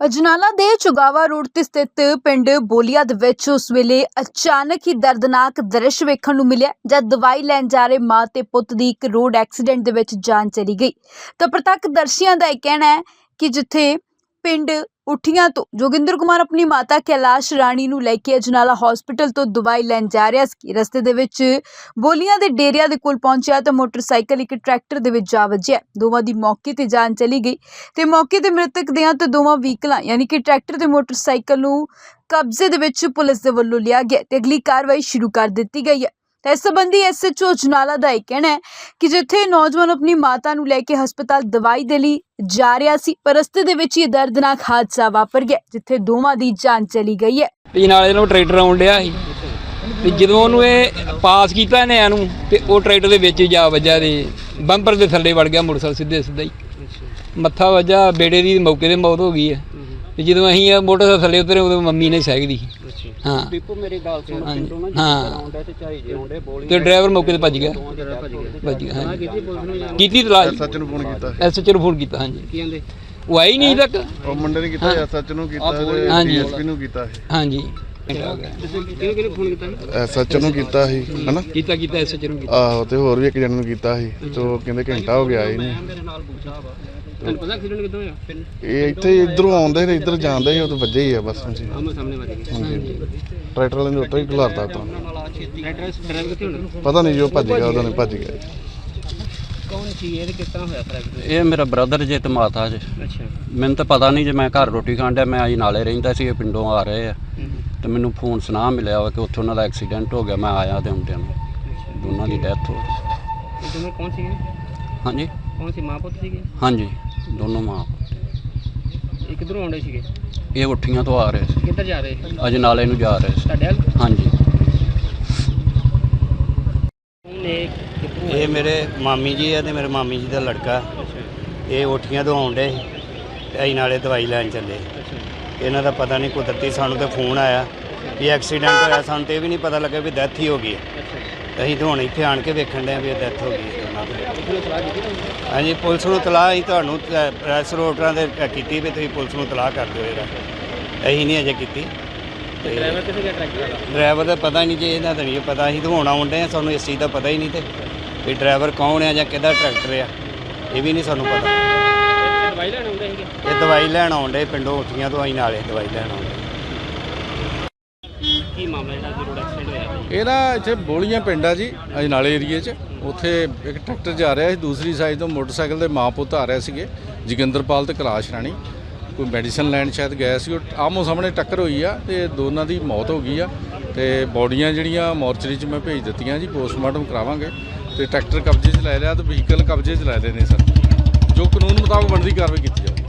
ਅਜਨਾਲਾ ਦੇ ਚੁਗਾਵਾ ਰੋਡ ਤੇ ਸਥਿਤ ਪਿੰਡ ਬੋਲੀਆ ਦੇ ਵਿੱਚ ਉਸ ਵੇਲੇ ਅਚਾਨਕ ਹੀ ਦਰਦਨਾਕ ਦ੍ਰਿਸ਼ ਵੇਖਣ ਨੂੰ ਮਿਲਿਆ, ਜਦ ਦਵਾਈ ਲੈਣ ਜਾ ਰਹੇ ਮਾਂ ਤੇ ਪੁੱਤ ਦੀ ਇੱਕ ਰੋਡ ਐਕਸੀਡੈਂਟ ਦੇ ਵਿੱਚ ਜਾਨ ਚਲੀ ਗਈ। ਤਾਂ ਪ੍ਰਤੱਖ ਦਰਸ਼ੀਆਂ ਦਾ ਇਹ ਕਹਿਣਾ ਹੈ ਕਿ ਜਿੱਥੇ ਪਿੰਡ ਉਠੀਆਂ ਤੋਂ ਜੋਗਿੰਦਰ ਕੁਮਾਰ ਆਪਣੀ ਮਾਤਾ ਕੈਲਾਸ਼ ਰਾਣੀ ਨੂੰ ਲੈ ਕੇ ਅਜਨਾਲਾ ਹਸਪੀਟਲ ਤੋਂ ਦਵਾਈ ਲੈਣ ਜਾ ਰਿਹਾ ਸੀ। ਰਸਤੇ ਦੇ ਵਿੱਚ ਬੋਲੀਆਂ ਦੇ ਡੇਰਿਆਂ ਦੇ ਕੋਲ ਪਹੁੰਚਿਆ ਤਾਂ ਮੋਟਰਸਾਈਕਲ ਇੱਕ ਟਰੈਕਟਰ ਦੇ ਵਿੱਚ ਜਾ ਵੱਜਿਆ। ਦੋਵਾਂ ਦੀ ਮੌਕੇ ਤੇ ਜਾਨ ਚਲੀ ਗਈ ਤੇ ਮੌਕੇ ਤੇ ਮ੍ਰਿਤਕ ਦਿਆਂ ਤੇ ਦੋਵਾਂ ਵਹੀਕਲਾਂ, ਯਾਨੀ ਕਿ ਟਰੈਕਟਰ ਤੇ ਮੋਟਰਸਾਈਕਲ ਨੂੰ ਕਬਜ਼ੇ ਦੇ ਵਿੱਚ ਪੁਲਿਸ ਦੇ ਵੱਲੋਂ ਲਿਆ ਗਿਆ ਤੇ ਅਗਲੀ ਕਾਰਵਾਈ ਸ਼ੁਰੂ ਕਰ ਦਿੱਤੀ ਗਈ ਹੈ। ਤੇ ਇਸ ਸੰਬੰਧੀ ਐਸਐਚਓ ਜਨਾਲਾ ਦਾ ਇਹ ਕਹਿਣਾ ਹੈ ਕਿ ਜਿੱਥੇ ਨੌਜਵਾਨ ਆਪਣੀ ਮਾਤਾ ਨੂੰ ਲੈ ਕੇ ਹਸਪਤਾਲ ਦਵਾਈ ਦੇ ਲਈ ਜਾ ਰਿਹਾ ਸੀ, ਪਰ ਰਸਤੇ ਦੇ ਵਿੱਚ ਇਹ ਦਰਦਨਾਕ ਹਾਦਸਾ ਵਾਪਰ ਗਿਆ, ਜਿੱਥੇ ਦੋਵਾਂ ਦੀ ਜਾਨ ਚਲੀ ਗਈ ਹੈ। ਤੇ ਨਾਲੇ ਇਹਨੂੰ ਟਰੈਕਟਰ ਆਉਣ ਡਿਆ ਸੀ। ਤੇ ਜਦੋਂ ਉਹਨੂੰ ਇਹ ਪਾਸ ਕੀਤਾ ਨੇ ਇਹਨੂੰ ਤੇ ਉਹ ਟਰੈਕਟਰ ਦੇ ਵਿੱਚ ਜਾ ਵੱਜਾ ਤੇ ਬੰਪਰ ਦੇ ਥੱਲੇ ਵੜ ਗਿਆ ਮੋਟਰਸਾਈਕਲ ਸਿੱਧੇ ਸਿੱਧਾ ਹੀ। ਮੱਥਾ ਵੱਜਾ, ਬੇੜੇ ਦੀ ਮੌਕੇ ਤੇ ਮੌਤ ਹੋ ਗਈ ਹੈ। ਤੇ ਜਦੋਂ ਅਸੀਂ ਇਹ ਮੋਟਰਸਾਈਕਲ ਥੱਲੇ ਉਤਰੇ, ਉਦੋਂ ਮੰਮੀ ਨੇ ਸਹਿਗਦੀ ਸੀ ਹਾਂ। ਦੀਪੂ ਮੇਰੀ ਗੱਲ ਸੁਣ ਪਿੰਡੋਂ ਨਾ ਹਾਂ। ਆਉਂਦਾ ਤੇ ਝਾਈ ਜੇ ਆਉਂਦੇ ਬੋਲੀ ਤੇ ਡਰਾਈਵਰ ਮੌਕੇ ਤੇ ਭੱਜ ਗਿਆ। ਭੱਜ ਗਿਆ। ਭੱਜ ਗਿਆ। ਹਾਂਜੀ। ਕੀਤੀ ਪੁਲਿਸ ਨੂੰ ਜਾਂ ਕੀਤੀ ਤਲਾਸ਼ ਸੱਚ ਨੂੰ ਫੋਨ ਕੀਤਾ ਐਸਐਚਓ ਨੂੰ ਫੋਨ ਕੀਤਾ ਹਾਂਜੀ। ਕੀ ਕਹਿੰਦੇ? ਉਹ ਆਈ ਨਹੀਂ ਤੱਕ। ਉਹ ਮੁੰਡੇ ਨੇ ਕੀਤਾ ਐਸਐਚ ਨੂੰ ਕੀਤਾ ਤੇ ਹਾਂਜੀ। ਡੀਐਸਪੀ ਨੂੰ ਕੀਤਾ ਸੀ। ਹਾਂਜੀ। ਤੁਸੀਂ ਕਿਹਨੇ ਕਿਹਨੇ ਫੋਨ ਕੀਤਾ? ਐਸਐਚ ਨੂੰ ਕੀਤਾ ਸੀ ਹਨਾ? ਕੀਤਾ ਕੀਤਾ ਐਸਐਚਓ ਨੂੰ ਕੀਤਾ। ਆਹੋ ਤੇ ਹੋਰ ਵੀ ਇੱਕ ਜਣ ਨੂੰ ਕੀਤਾ ਸੀ ਤੇ ਉਹ ਕਹਿੰਦੇ ਘੰਟਾ ਹੋ ਗਿਆ ਹੀ ਨਹੀਂ। ਮੇਰੇ ਨਾਲ ਪੁੱਛਾ ਵਾ। ਤੁਹਾਨੂੰ ਪਤਾ ਐਕਸੀਡੈਂਟ ਕਿੱਦਾਂ ਹੋਇਆ? ਫਿਰ ਇਹ ਇੱਥੇ ਇਧਰੋਂ ਆਉਂਦੇ ਨੇ ਇੱਧਰ ਜਾਂਦੇ ਸੀ ਉਹ ਤਾਂ ਵੱਜੇ ਹੀ ਆ ਬਸ ਹਾਂਜੀ। ਆਮੋ ਸਾਹਮਣੇ ਵੱਜ ਗਿਆ ਹਾਂਜੀ ਟਰੈਕਟਰ ਵਾਲੇ ਨੇ ਉੱਤੋਂ ਹੀ ਤਾਂ। ਐਡਰੈਸ ਕਿੱਥੇ ਹੋਣਾ? ਪਤਾ ਨਹੀਂ ਜੋ ਭੱਜ ਗਿਆ ਉਹਦਾ ਨੇ ਭੱਜ ਗਿਆ। ਕੌਣ ਸੀ ਇਹ ਤੇ ਕਿਸ ਤਰ੍ਹਾਂ ਹੋਇਆ ਫਰੈਕਚਰ ਇਹ ਮੇਰਾ ਬ੍ਰਦਰ ਜੇ ਤੇ ਮਾਤਾ ਜੇ। ਅੱਛਾ। ਮੈਨੂੰ ਤਾਂ ਪਤਾ ਨਹੀਂ ਜੇ ਮੈਂ ਘਰ ਰੋਟੀ ਖਾਣ ਡਿਆ ਮੈਂ ਆਈ ਨਾਲੇ ਰਹਿੰਦਾ ਸੀ ਇਹ ਪਿੰਡੋਂ ਆ ਰਹੇ ਆ। ਤੇ ਮੈਨੂੰ ਫੋਨ ਸੁਨਾ ਮਿਲਿਆ ਵਾ ਕਿ ਉੱਥੇ ਉਹਨਾਂ ਦਾ ਐਕਸੀਡੈਂਟ ਹੋ ਗਿਆ ਮੈਂ ਆਇਆ ਤੇ ਹੁੰਦਿਆਂ ਨੂੰ। ਦੋਨਾਂ ਦੀ ਡੈਥ ਹੋ ਗਈ। ਦੋਨੋਂ ਕੌਣ ਹਾਂਜੀ। ਕੌਣ ਸੀ? ਮਾਂ ਪੁੱਤ ਸੀਗੇ? ਹਾਂਜੀ। ਦੋਨੋਂ ਮਾਂ ਇਹ ਕਿੱਧਰੋਂ ਆਉਂਦੇ ਸੀਗੇ? ਇਹ ਉੱਠੀਆਂ ਤੋਂ ਆ ਰਹੇ ਸੀ। ਕਿੱਧਰ ਜਾ ਰਹੇ ਸੀ? ਅਜ ਨਾਲੇ ਨੂੰ ਜਾ ਰਹੇ ਸੀ। ਤੁਹਾਡੇ ਵੱਲ? ਹਾਂਜੀ। ਨੇ ਕਿੱਥੋਂ ਇਹ ਮੇਰੇ ਮਾਮੀ ਜੀ ਆ ਤੇ ਮੇਰੇ ਮਾਮੀ ਜੀ ਦਾ ਲੜਕਾ। ਇਹ ਓਠੀਆਂ ਤੋਂ ਆਉਂਦੇ ਤੇ ਅਸੀਂ ਨਾਲੇ ਦਵਾਈ ਲੈਣ ਚੱਲੇ। ਇਹਨਾਂ ਦਾ ਪਤਾ ਨਹੀਂ ਕੁਦਰਤੀ ਸਾਨੂੰ ਤੇ ਫੋਨ ਆਇਆ ਵੀ ਐਕਸੀਡੈਂਟ ਹੋਇਆ ਸਾਨੂੰ ਤੇ ਇਹ ਵੀ ਨਹੀਂ ਪਤਾ ਲੱਗਾ ਵੀ ਡੈਥ ਹੀ ਹੋ ਗਈ ਹੈ। ਅਸੀਂ ਤਾਂ ਹੁਣ ਇੱਥੇ ਆਣ ਕੇ ਵੇਖਣ ਡਏ ਆ ਵੀ ਡੈਥ ਹੋ ਗਈ ਹੈ। ਹਾਂਜੀ ਪੁਲਿਸ ਨੂੰ ਤਲਾਹ ਅਸੀਂ ਤੁਹਾਨੂੰ ਪ੍ਰੈਸ ਰੋਟਰਾਂ ਦੇ ਕੀਤੀ ਵੀ ਤੁਸੀਂ ਪੁਲਿਸ ਨੂੰ ਤਲਾਹ ਕਰ ਦਿਓ ਇਹਦਾ। ਅਸੀਂ ਨਹੀਂ ਅਜੇ ਕੀਤੀ। ਤੇ ਡਰਾਈਵਰ ਕਿੱਥੇ ਗਿਆ ਟਰੈਕਟਰ ਵਾਲਾ? ਡਰਾਈਵਰ ਦਾ ਪਤਾ ਨਹੀਂ ਜੇ ਇਹਦਾ ਤਾਂ ਨਹੀਂ ਪਤਾ। ਅਸੀਂ ਤਾਂ ਹੁਣ ਆਉਂਦੇ ਆ ਸਾਨੂੰ ਇਸ ਚੀਜ਼ ਦਾ ਪਤਾ ਹੀ ਨਹੀਂ ਤੇ। ਵੀ ਡਰਾਈਵਰ ਕੌਣ ਆ ਜਾਂ ਕਿਹਦਾ ਟਰੈਕਟਰ ਆ ਇਹ ਵੀ ਨਹੀਂ ਸਾਨੂੰ ਪਤਾ। ਇਹ ਦਵਾਈ ਲੈਣ ਆਉਂਦੇ ਸੀਗੇ? ਇਹ ਦਵਾਈ ਲੈਣ ਆਉਂਦੇ ਪਿੰਡੋਂ ਉੱਠੀਆਂ ਤੋਂ ਅਸੀਂ ਨਾਲੇ ਦਵਾਈ ਲੈਣ ਆਉਂਦੇ ਕੀ ਮਾਮਲਾ ਜਿਹੜਾ ਅੱਜ ਰੋਡ ਐਕਸੀਡੈਂਟ ਹੋਇਆ? ਇਹ ਨਾ ਇੱਥੇ ਬੋਲੀਆਂ ਪਿੰਡ ਆ ਜੀ ਅਜਨਾਲੇ ਏਰੀਏ 'ਚ। ਉੱਥੇ ਇੱਕ ਟਰੈਕਟਰ ਜਾ ਰਿਹਾ ਸੀ, ਦੂਸਰੀ ਸਾਈਡ ਤੋਂ ਮੋਟਰਸਾਈਕਲ ਦੇ ਮਾਂ ਪੁੱਤ ਆ ਰਹੇ ਸੀਗੇ, ਜੋਗਿੰਦਰਪਾਲ ਤੇ ਕੈਲਾਸ਼ ਰਾਣੀ। ਕੋਈ ਮੈਡੀਸਨ ਲੈਣ ਸ਼ਾਇਦ ਗਏ ਸੀ, ਉਹ ਆਮੋ ਸਾਹਮਣੇ ਟੱਕਰ ਹੋਈ ਆ ਤੇ ਦੋਨਾਂ ਦੀ ਮੌਤ ਹੋ ਗਈ ਆ ਤੇ ਬੋਡੀਆਂ ਜਿਹੜੀਆਂ ਮੋਰਚਰੀ 'ਚ ਮੈਂ ਭੇਜ ਦਿੱਤੀਆਂ ਜੀ, ਪੋਸਟਮਾਰਟਮ ਕਰਾਵਾਂਗੇ ਤੇ ਟਰੈਕਟਰ ਕਬਜ਼ੇ 'ਚ ਲੈ ਲਿਆ ਤੇ ਵਹੀਕਲ ਕਬਜ਼ੇ 'ਚ ਲੈ ਲਏ ਨੇ ਸਰ ਜੋ ਕਾਨੂੰਨ ਮੁਤਾਬਕ ਬਣਦੀ ਕਾਰਵਾਈ ਕੀਤੀ ਜਾਊਗੀ।